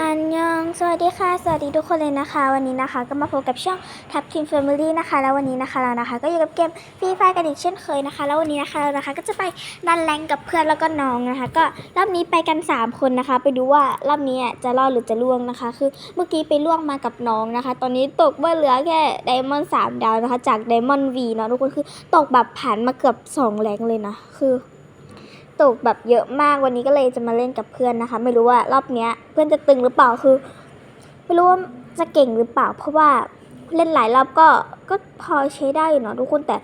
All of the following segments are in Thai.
อันยอง สวัสดีค่ะ สวัสดีทุกคนเลยนะคะ วันนี้นะคะก็มาพบกับช่องทับทีมแฟมิลี่นะคะ แล้ววันนี้นะคะเรานะคะ ก็อยู่กับเกมฟรีไฟกันอีกเช่นเคยนะคะ แล้ววันนี้นะคะเรานะคะก็จะไปดันแรงกับเพื่อนแล้วก็น้องนะคะ ก็รอบนี้ไปกัน 3 คนนะคะ ไปดูว่ารอบนี้จะรอดหรือจะล่วงนะคะ คือเมื่อกี้ไปล่วงมากับน้องนะคะ ตอนนี้ตกเมื่อเหลือแค่ไดมอนด์สามดาวนะคะ จากไดมอนด์วีเนาะทุกคนคือตกแบบผ่านมาเกือบ2แรงเลยนะ คือ ตกแบบเยอะมากวันนี้ก็เลยจะมาเล่นกับเพื่อนนะคะ ไม่รู้ว่ารอบเนี้ย เพื่อนจะตึงหรือเปล่าคือ ไม่รู้ว่าจะเก่งหรือเปล่า เพราะว่าเล่นหลายรอบก็ก็พอใช้ได้อยู่เนาะทุกคนแต่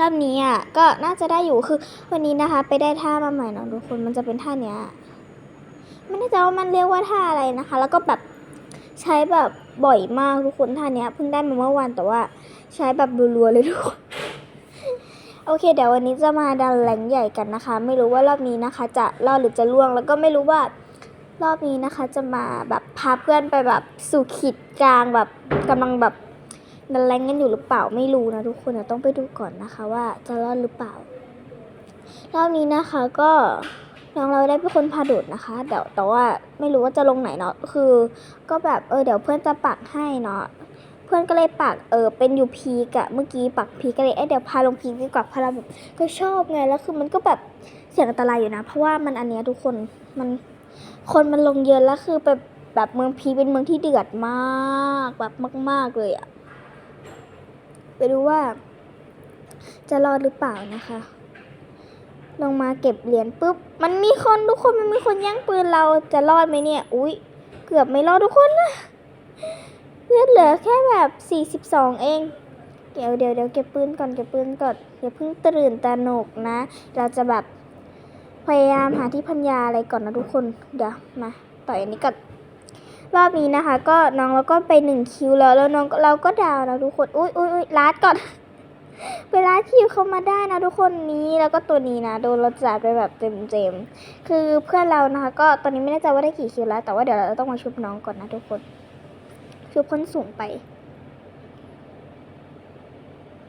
รอบนี้อะก็น่าจะได้อยู่คือวันนี้นะคะ ไปได้ท่ามาใหม่เนาะทุกคนมันจะเป็นท่าเนี้ยไม่แน่ใจว่ามันเรียกว่าท่าอะไรนะคะ แล้วก็แบบใช้แบบบ่อยมากทุกคนท่าเนี้ยเพิ่งได้มาเมื่อวานแต่ว่าใช้แบบรัวๆเลยทุกคน โอเค เดี๋ยววันนี้จะมาดันแรงใหญ่กันนะคะ ไม่รู้ว่ารอบนี้นะคะ จะรอดหรือจะล่วง แล้วก็ไม่รู้ว่ารอบนี้นะคะ จะมาแบบพาเพื่อนไปแบบสู่ขีดกลางแบบกำลังแบบดันแรงกันอยู่หรือเปล่าไม่รู้นะทุกคนต้องไปดูก่อนนะคะ ว่าจะรอดหรือเปล่า รอบนี้นะคะก็น้องเราได้เป็นคนพาโดดนะคะเดี๋ยวแต่ว่าไม่รู้ว่าจะลงไหนเนาะคือ ก็แบบเออเดี๋ยวเพื่อนจะปักให้เนาะ เพื่อนก็เลยปักเออเป็นอยู่พีกอะเมื่อกี้ปักพีก็เลยเอ้ยเดี๋ยวพาลงพีกดีกว่าพาเราแบบก็ชอบไงแล้วคือมันก็แบบเสี่ยงอันตรายอยู่นะ เพราะว่ามันอันเนี้ยทุกคนมันคนมันลงเยอะแล้วคือแบบแบบเมืองพีเป็นเมืองที่เดือดมากแบบมาก ๆเลยอะไปดูว่า จะรอดหรือเปล่านะคะ ลงมาเก็บเหรียญปุ๊บ มันมีคนทุกคนมันมีคนแย่งปืนเราจะรอดไหมเนี่ย อุ้ยเกือบไม่รอดทุกคนนะ ลือดเหลือแค่แบบ 42 เอง เดี๋ยวเดี๋ยวเดี๋ยวเก็บปืนก่อนเก็บปืนก่อนอย่าเพิ่งตื่นตระหนกนะ เราจะแบบพยายามหาที่พันยาอะไรก่อนนะทุกคน เดี๋ยวมาต่อยอันนี้ก่อนรอบนี้นะคะ ก็น้องเราก็ไปหนึ่งคิวแล้วแล้วน้องเราก็ดาวนะทุกคนอุ้ยอุ้ยอุ้ยลาดก่อนไปลาคิวเขามาได้นะทุกคนนี้แล้วก็ตัวนี้นะโดนเราจัดไปแบบเต็มเต็มๆคือเพื่อนเรานะคะ ก็ตอนนี้ไม่แน่ใจว่าได้กี่คิวแล้ว แต่ว่าเดี๋ยวเราต้องมาชุบน้องก่อนนะทุกคน คือพ้นสูงไป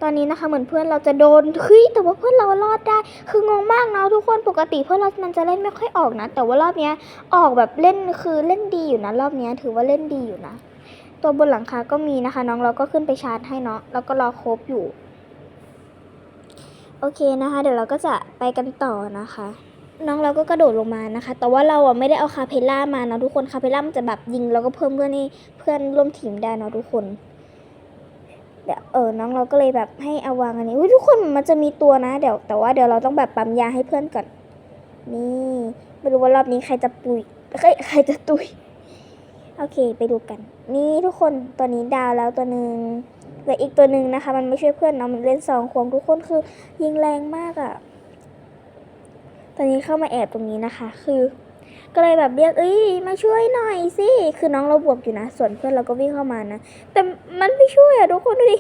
ตอนนี้นะคะเหมือนเพื่อนเราจะโดนเฮ้ยแต่ว่าเพื่อนเรารอดได้ คืองงมากเนาะทุกคนปกติเพื่อนเรา มันจะเล่นไม่ค่อยออกนะ แต่ว่ารอบเนี้ยออกแบบเล่นคือเล่นดีอยู่นะรอบเนี้ยถือว่าเล่นดีอยู่นะ ตัวบนหลังคาก็มีนะคะ น้องเราก็ขึ้นไปชาร์จให้เนาะแล้วก็รอครบอยู่ โอเคนะคะ เดี๋ยวเราก็จะไปกันต่อนะคะ น้องเราก็กระโดดลงมานะคะ แต่ว่าเราอะไม่ได้เอาคาเพลล่ามาเนาะทุกคน คาเพลล่ามันจะแบบยิงแล้วก็เพิ่มเพื่อนให้เพื่อนร่วมทีมได้เนาะทุกคนเดี๋ยวเออ น้องเราก็เลยแบบให้เอาวางอันนี้อุ๊ยทุกคนมันจะมีตัวนะ เดี๋ยวแต่ว่าเดี๋ยวเราต้องแบบปั๊มยาให้เพื่อนก่อน นี่ไม่รู้ว่ารอบนี้ใครจะปุยใครใครจะตุย โอเค ไปดูกัน นี่ทุกคนตัวนี้ดาวแล้วตัวหนึ่งเหลืออีกตัวหนึ่งนะคะ มันไม่ช่วยเพื่อนเนาะมันเล่นสองควงทุกคนคือยิงแรงมากอะ่ะ ตอนนี้เข้ามาแอบตรงนี้นะคะ คือ ก็เลยแบบเรียกเอ้ยมาช่วยหน่อยสิคือน้องเราบวกอยู่นะ ส่วนเพื่อนเราก็วิ่งเข้ามานะ แต่มันไม่ช่วยอะทุกคนดูดิ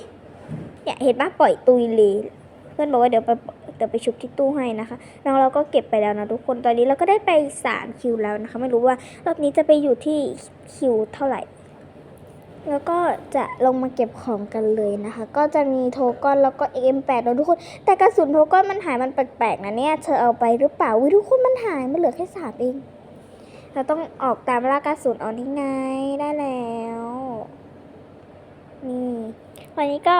เนี่ยเห็นปะปล่อยตุยเลยเพื่อนบอกว่าเดี๋ยวไปเดี๋ยวไปชุบที่ตู้ให้นะคะ น้องเราก็เก็บไปแล้วนะทุกคนตอนนี้เราก็ได้ไปสามคิวแล้วนะคะ ไม่รู้ว่ารอบนี้จะไปอยู่ที่คิวเท่าไหร่ แล้วก็จะลงมาเก็บของกันเลยนะคะ ก็จะมีโทก้อนแล้วก็ M8 แล้วทุกคน แต่กระสุนโทก้อนมันหายมันแปลกๆนะเนี่ย เธอเอาไปหรือเปล่าวิทุกคนมันหายมันเหลือแค่สามเอง เราต้องออกตามล่ากระสุนเอานี่ไงได้แล้ว นี่วันนี้ก็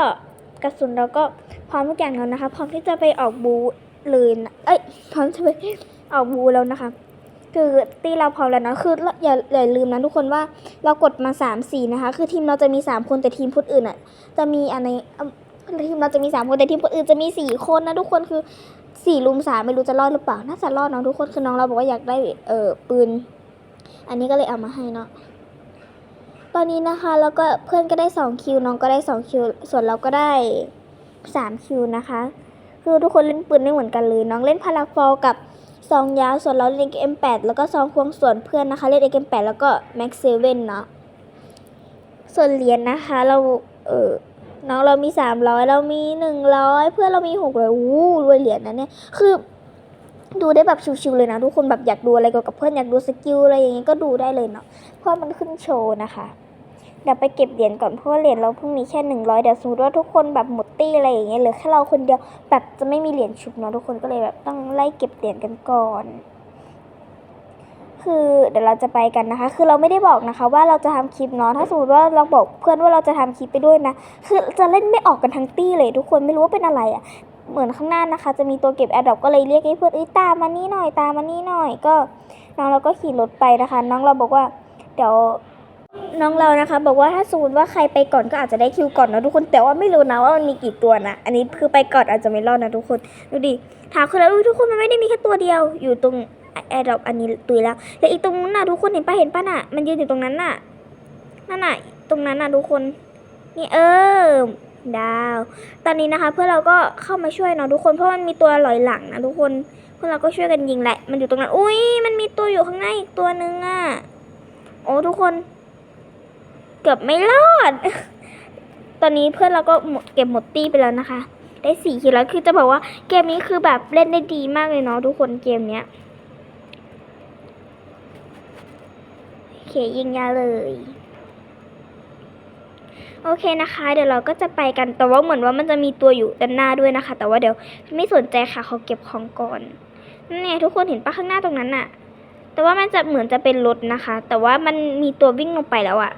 กระสุนเราก็พร้อมทุกอย่างแล้วนะคะ พร้อมที่จะไปออกบูเลยนะเอ้ยพร้อมจะไปออกบูแล้วนะคะ คือตีเราพร้อมแล้วนะคืออย่าอย่าลืมนะทุกคนว่าเรากดมาสามสี่นะคะ คือทีมเราจะมีสามคนแต่ทีมคนอื่นอะ จะมีอะไรทีมเราจะมีสามคนแต่ทีมคนอื่นจะมีสี่คนนะทุกคนคือสี่ลุมสามไม่รู้จะรอดหรือเปล่าน่าจะรอดเนาะทุกคนคือน้องเราบอกว่าอยากได้เออปืน อันนี้ก็เลยเอามาให้เนาะตอนนี้นะคะแล้วก็เพื่อนก็ได้2คิวน้องก็ได้2คิวส่วนเราก็ได้3คิวนะคะ คือทุกคนเล่นปืนไม่เหมือนกันเลย น้องเล่นพาราฟอลกับ ซองยาวส่วนเราเล่น M8 แล้วก็ซองควงส่วนเพื่อนนะคะเล่น M8 แล้วก็ Max 7เนาะส่วนเหรียญนะคะเราเออน้องเรามี300เรามี100เพื่อนเรามี600อู้รวยเหรียญนะเนี่ยคือ ดูได้แบบชิวๆเลยนะทุกคนแบบอยากดูอะไรเกี่ยวกับเพื่อนอยากดูสกิลอะไรอย่างงี้ก็ดูได้เลยเนาะเพราะมันขึ้นโชว์นะคะเดี๋ยวไปเก็บเหรียญก่อนเพราะว่าเหรียญเราเพิ่งมีแค่หนึ่งร้อยเดี๋ยวสมมติว่าทุกคนแบบหมด ตี้อะไรอย่างเงี้ยเหลือแค่เราคนเดียวแบบจะไม่มีเหรียญชุบเนาะทุกคนก็เลยแบบต้องไล่เก็บเหรียญกันก่อน คือเดี๋ยวเราจะไปกันนะคะ คือเราไม่ได้บอกนะคะ ว่าเราจะทำคลิปเนาะถ้าสมมติว่าเราบอกเพื่อนว่าเราจะทำคลิปไปด้วยนะคือจะเล่นไม่ออกกันทั้งตี้เลย ทุกคนไม่รู้ว่าเป็นอะไรอะ่ะเหมือนข้างหน้านะคะ จะมีตัวเก็บแอดดอปก็เลยเรียกให้เพื่อนเอ้ยตามมานี่หน่อยตามมานี่หน่อยก็น้องเราก็ขี่รถไปนะคะ น้องเราบอกว่า เดี๋ยว น้องเรานะคะ บอกว่าถ้าสมมติว่าใครไปก่อนก็อาจจะได้คิวก่อนนะทุกคน แต่ว่าไม่รู้นะว่ามันมีกี่ตัวนะอันนี้คือไปก่อนอาจจะไม่รอดนะทุกคนดูดิถามคือแล้วทุกคนมันไม่ได้มีแค่ตัวเดียว อยู่ตรงแอร์ดรอปอันนี้ตุยแล้วแล้วอีกตรงนั้นน่ะทุกคนเห็นปะเห็นปะน่ะมันยืนอยู่ตรงนั้นน่ะนั่นน่ะตรงนั้นน่ะทุกคนนี่เออดาว ตอนนี้นะคะ เพื่อนเราก็เข้ามาช่วยเนาะทุกคนเพราะมันมีตัวลอยหลังนะทุกคนเพื่อนเราก็ช่วยกันยิงแหละ มันอยู่ตรงนั้น อุ้ยมันมีตัวอยู่ข้างหน้าอีกตัวนึงอะโอ้ทุกคน เกือบไม่รอด ตอนนี้เพื่อนเราก็เก็บหมดตี้ไปแล้วนะคะ ได้สี่คิวแล้วคือจะบอกว่าเกมนี้คือแบบเล่นได้ดีมากเลยเนาะทุกคนเกมเนี้ยโอเคยิงยาเลยโอเคนะคะ เดี๋ยวเราก็จะไปกันแต่ว่าเหมือนว่ามันจะมีตัวอยู่ด้านหน้าด้วยนะคะ แต่ว่าเดี๋ยวไม่สนใจค่ะเขาเก็บของก่อนนั่นไงทุกคนเห็นปะข้างหน้าตรงนั้นน่ะแต่ว่ามันจะเหมือนจะเป็นรถนะคะ แต่ว่ามันมีตัววิ่งลงไปแล้วอะ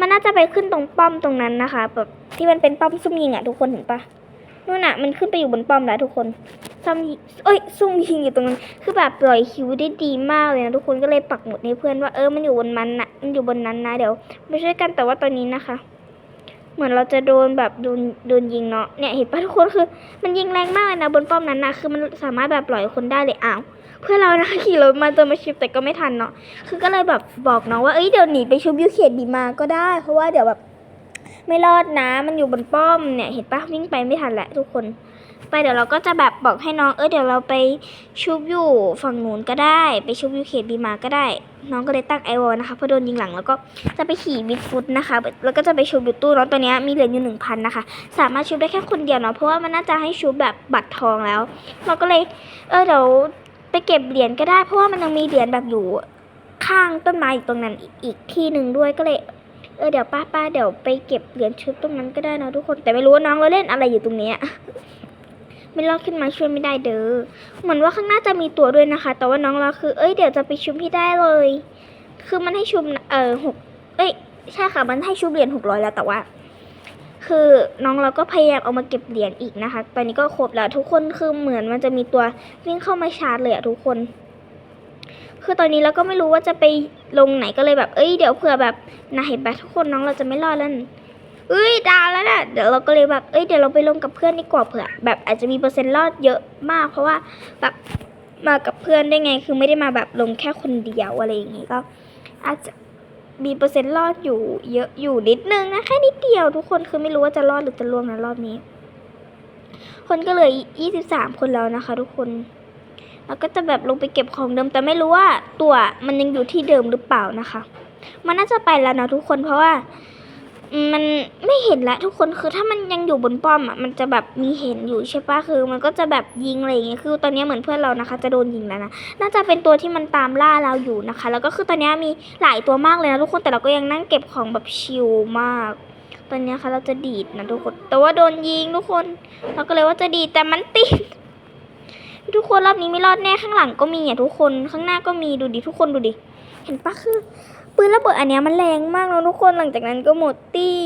มันน่าจะไปขึ้นตรงป้อมตรงนั้นนะคะ แบบที่มันเป็นป้อมซุ่มยิงอะทุกคนเห็นปะนู่นอะมันขึ้นไปอยู่บนป้อมแล้วทุกคนซุ่มยิงเอ้ยซุ่มยิงอยู่ตรงนั้น คือแบบปล่อยคิวได้ดีมากเลยนะทุกคนก็เลยปักหมุดให้เพื่อนว่าเออมันอยู่บนมันนะมันอยู่บนนั้นนะเดี๋ยวไปช่วยกันแต่ว่าตอนนี้นะคะ เหมือนเราจะโดนแบบโดนโดนยิงเนาะเนี่ยเห็นปะทุกคนคือ มันยิงแรงมากเลยนะบนป้อมนั้นนะคือมันสามารถแบบปล่อยคนได้เลยอ้าวเพื่อนเรานะคะขี่รถมาเจอมาชิปแต่ก็ไม่ทันเนาะคือก็เลยแบบบอกน้องว่าเอ้ยเดี๋ยวหนีไปชุบยูเขียดดีมาก็ได้ เพราะว่าเดี๋ยวแบบไม่รอดนะ มันอยู่บนป้อมเนี่ยเห็นปะวิ่งไปไม่ทันแหละทุกคน ไปเดี๋ยวเราก็จะแบบบอกให้น้องเออเดี๋ยวเราไปชุบอยู่ฝั่งนู้นก็ได้ ไปชุบอยู่เขียดดีมาก็ได้ น้องก็เลยตั้งไอวอลนะคะเพราะโดนยิงหลังแล้วก็จะไปขี่บิ๊กฟุตนะคะ แล้วก็จะไปชุบอยู่ตู้เนาะตัวนี้มีเหรียญอยู่หนึ่งพันนะคะ สามารถชุบได้แค่คนเดียวเนาะเพราะว่ามันน่าจะให้ชุบแบบบัตรทองแล้ว เราก็เลยเออเดี๋ยวไปเก็บเหรียญก็ได้ เพราะว่ามันยังมีเหรียญแบบอยู่ข้างต้นไม้อีกตรงนั้นอีกที่หนึ่งด้วยก็เลยเออเดี๋ยวป้าป้าเดี๋ยวไปเก็บเหรียญชุดตรงนั้นก็ได้นะทุกคนแต่ไม่รู้ว่าน้องเราเล่นอะไรอยู่ตรงเนี้ย ไม่รอดขึ้นมาช่วยไม่ได้เด้อ เหมือนว่าข้างหน้าจะมีตัวด้วยนะคะ แต่ว่าน้องเราคือ เอ้ยเดี๋ยวจะไปชุบให้ได้เลย คือมันให้ชุบเออหกเอ้ยใช่ค่ะมันให้ชุบเหรียญหกร้อยแล้วแต่ว่า คือน้องเราก็พยายามเอามาเก็บเหรียญอีกนะคะ ตอนนี้ก็ครบแล้วทุกคนคือเหมือนมันจะมีตัววิ่งเข้ามาชาร์จเลยอะทุกคน คือตอนนี้เราก็ไม่รู้ว่าจะไปลงไหนก็เลยแบบ เอ้ยเดี๋ยวเผื่อแบบนะเห็นปะทุกคนน้องเราจะไม่รอดแล้วนะ เอ้ยดาวแล้วนะเดี๋ยวเราก็เลยแบบเอ้ยเดี๋ยวเราไปลงกับเพื่อนดีกว่าเผื่อแบบอาจจะมีเปอร์เซ็นต์รอดเยอะมาก เพราะว่าแบบมากับเพื่อนได้ไง คือไม่ได้มาแบบลงแค่คนเดียวอะไรอย่างงี้ก็ อาจจะมีเปอร์เซ็นต์รอดอยู่ เยอะอยู่นิดนึงนะแค่นิดเดียวทุกคนคือไม่รู้ว่าจะรอดหรือจะล่วงนะรอบนี้ คนก็เหลยยี่สิบสามคนแล้วนะคะ ทุกคนแล้วก็จะแบบลงไปเก็บของเดิมแต่ไม่รู้ว่าตัวมันยังอยู่ที่เดิมหรือเปล่านะคะ มันน่าจะไปแล้วนะทุกคนเพราะว่า มันไม่เห็นแล้วทุกคนคือถ้ามันยังอยู่บนป้อมอะมันจะแบบมีเห็นอยู่ใช่ปะคือ มันก็จะแบบยิงอะไรอย่างเงี้ยคือตอนนี้เหมือนเพื่อนเรานะคะ จะโดนยิงแล้วนะน่าจะเป็นตัวที่มันตามล่าเราอยู่นะคะ แล้วก็คือตอนนี้มีหลายตัวมากเลยนะทุกคนแต่เราก็ยังนั่งเก็บของแบบชิลมาก ตอนนี้ค่ะเราจะดีดนะทุกคน แต่ว่าโดนยิงทุกคน เราก็เลยว่าจะดีดแต่มันติดทุกคนรอบนี้ไม่รอดแน่ข้างหลังก็มีอะทุกคนข้างหน้าก็มีดูดิทุกคนดูดิเห็นปะคือ ปืนระเบิดอันเนี้ยมันแรงมากเนอะทุกคนหลังจากนั้นก็หมดตี้